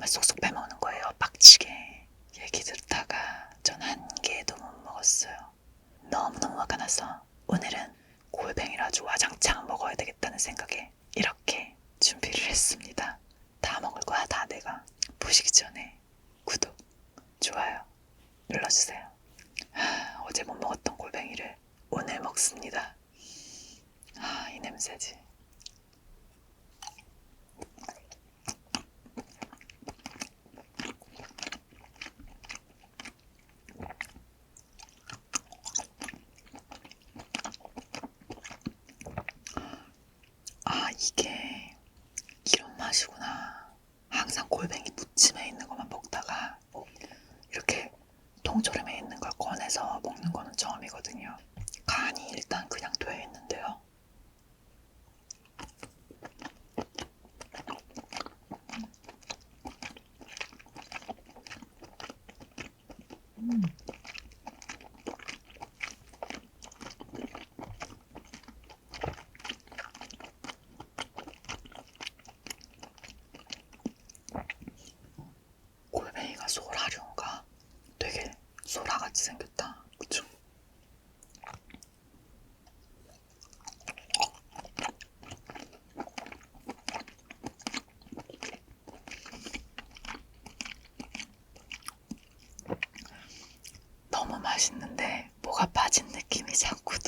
정말 쏙쏙 빼먹는 거예요. 빡치게. 얘기 들다가 전 한 개도 못 먹었어요. 너무너무 화가 나서 오늘은 골뱅이를 아주 와장창 먹어야 되겠다는 생각에 이렇게 준비를 했습니다. 다 먹을 거야, 다 내가. 보시기 전에 구독, 좋아요 눌러주세요. 하, 어제 못 먹었던 골뱅이를 오늘 먹습니다. 아, 이 냄새지. ひけ。 같이 생겼다. 그쵸? 너무 맛있는데 뭐가 빠진 느낌이 자꾸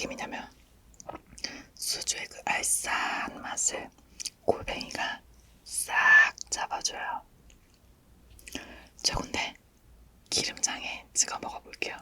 느낌이냐면 수주의 그 알싸한 맛을 골뱅이가 싹 잡아줘요. 저 근데 기름장에 찍어 먹어볼게요.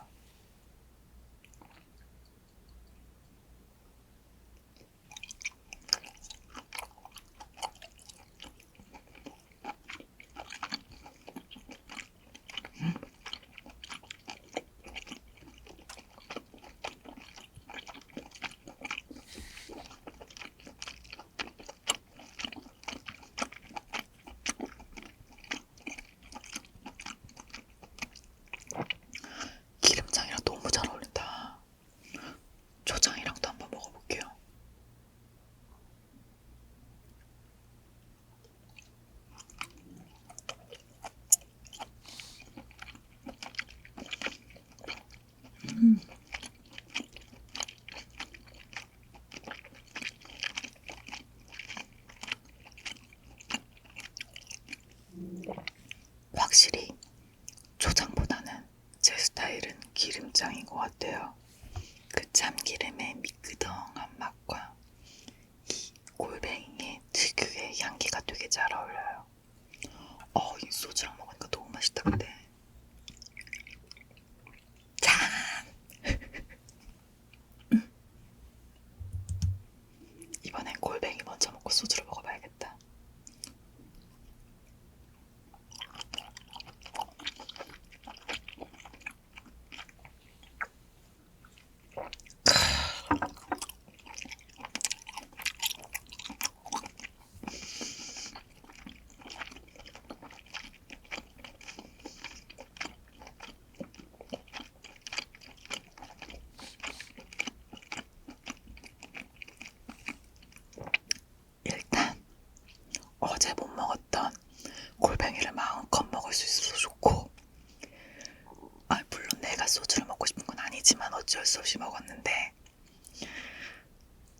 있는데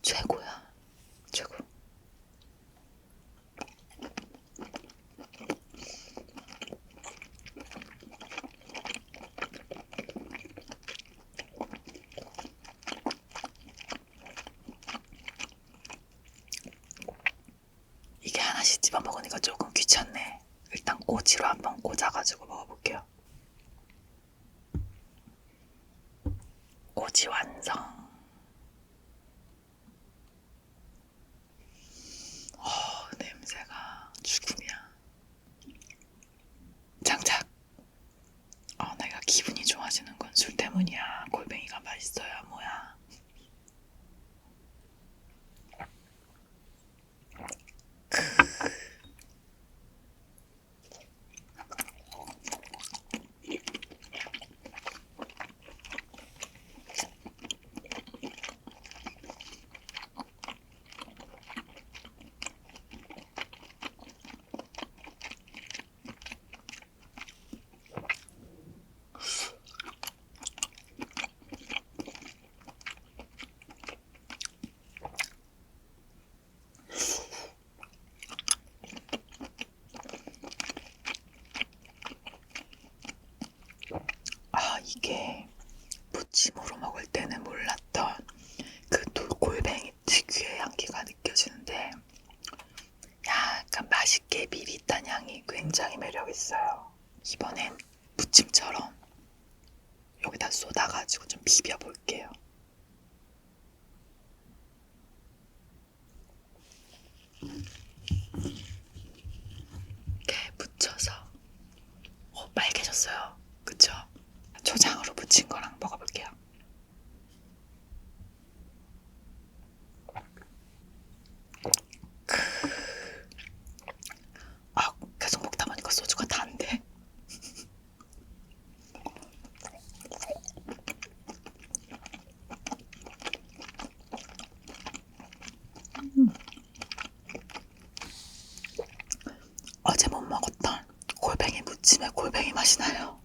최고야 최고 이게 하나씩 집어먹으니까 조금 귀찮네. 일단 꼬치로 한번 꽂아가지고 먹어볼게요. 洗完澡 굉장히 매력 있어요. 이번엔 무침처럼 여기다 쏟아가지고 좀 비벼볼게요. 이렇게 묻혀서 오, 빨개졌어요. 그쵸? 초장으로 무친 거랑 먹어볼게요. 기억하시나요?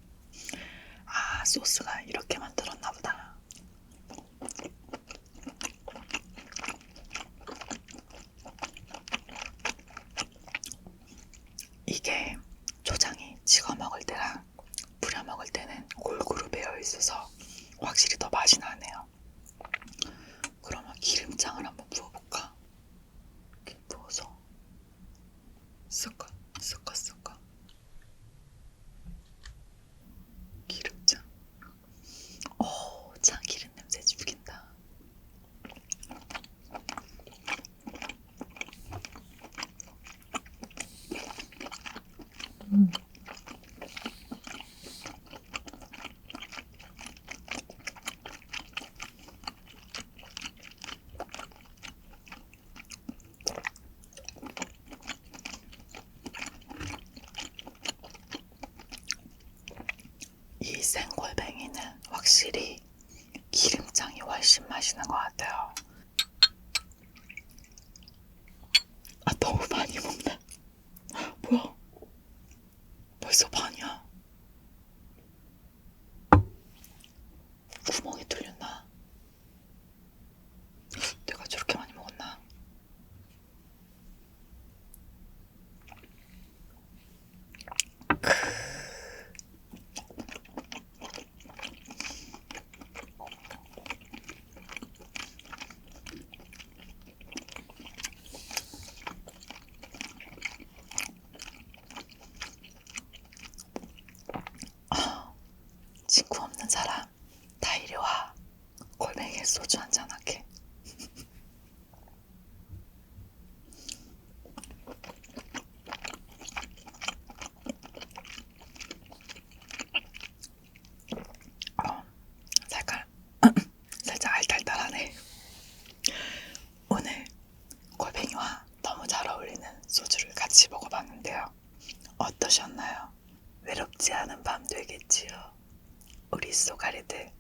친구 없는 사람 다 이리 와. 골뱅이에 소주 한잔 할게. 어떠셨나요? 외롭지 않은 밤 되겠지요. 우리 쏘가리들